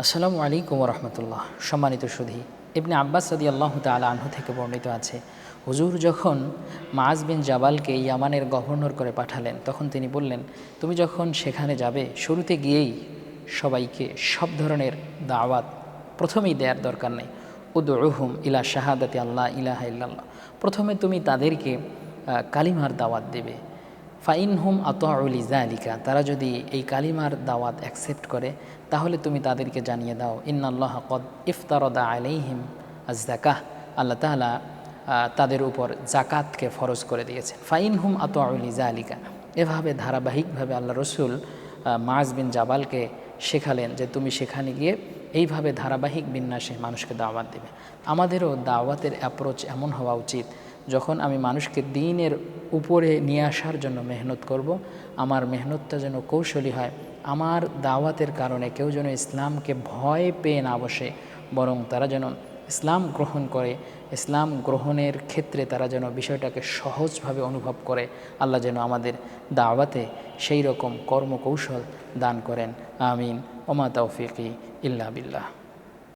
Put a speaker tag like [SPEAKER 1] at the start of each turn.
[SPEAKER 1] আসসালামু আলাইকুম রহমতুল্লাহ সম্মানিত সুধী, ইবনে আব্বাস সদি আল্লাহ তালা আনহু থেকে বর্ণিত আছে, হুজুর যখন মাজ বিন জাবালকে ইয়ামানের গভর্নর করে পাঠালেন, তখন তিনি বললেন, তুমি যখন সেখানে যাবে, শুরুতে গিয়েই সবাইকে সব ধরনের দাওয়াত প্রথমেই দেওয়ার দরকার নেই। উদুহুম ইলা শাহাদাতি আল্লাহ ইলাহা ইল্লাল্লাহ। প্রথমে তুমি তাদেরকে কালিমার দাওয়াত দেবে। ফাইন হুম আতআলি জালিকা তারা যদি এই কালিমার দাওয়াত অ্যাকসেপ্ট করে তাহলে তুমি তাদেরকে জানিয়ে দাও ইন্নাল্লাহ কদ ইফতারদা আলাইহিম আজাকাহ আল্লাহ আহ, তাদের উপর জাকাতকে ফরজ করে দিয়েছেন। ফাইন হুম আতআলি জালিকা এভাবে ধারাবাহিকভাবে আল্লাহ রসুল মাজ বিন জাবালকে শেখালেন যে তুমি সেখানে গিয়ে এইভাবে ধারাবাহিক বিন্যাসে মানুষকে দাওয়াত দেবে। আমাদেরও দাওয়াতের অ্যাপ্রোচ এমন হওয়া উচিত যখন আমি মানুষকে দিনের উপরে নিয়ে আসার জন্য মেহনত করব। আমার মেহনতটা যেন কৌশলী হয়। আমার দাওয়াতের কারণে কেউ যেন ইসলামকে ভয় পেয়ে না বসে, বরং তারা যেন ইসলাম গ্রহণ করে। ইসলাম গ্রহণের ক্ষেত্রে তারা যেন বিষয়টাকে সহজভাবে অনুভব করে। আল্লাহ যেন আমাদের দাওয়াতে সেই রকম কর্মকৌশল দান করেন। আমিন। ওমা তৌফিকি ইল্লা বিল্লাহ।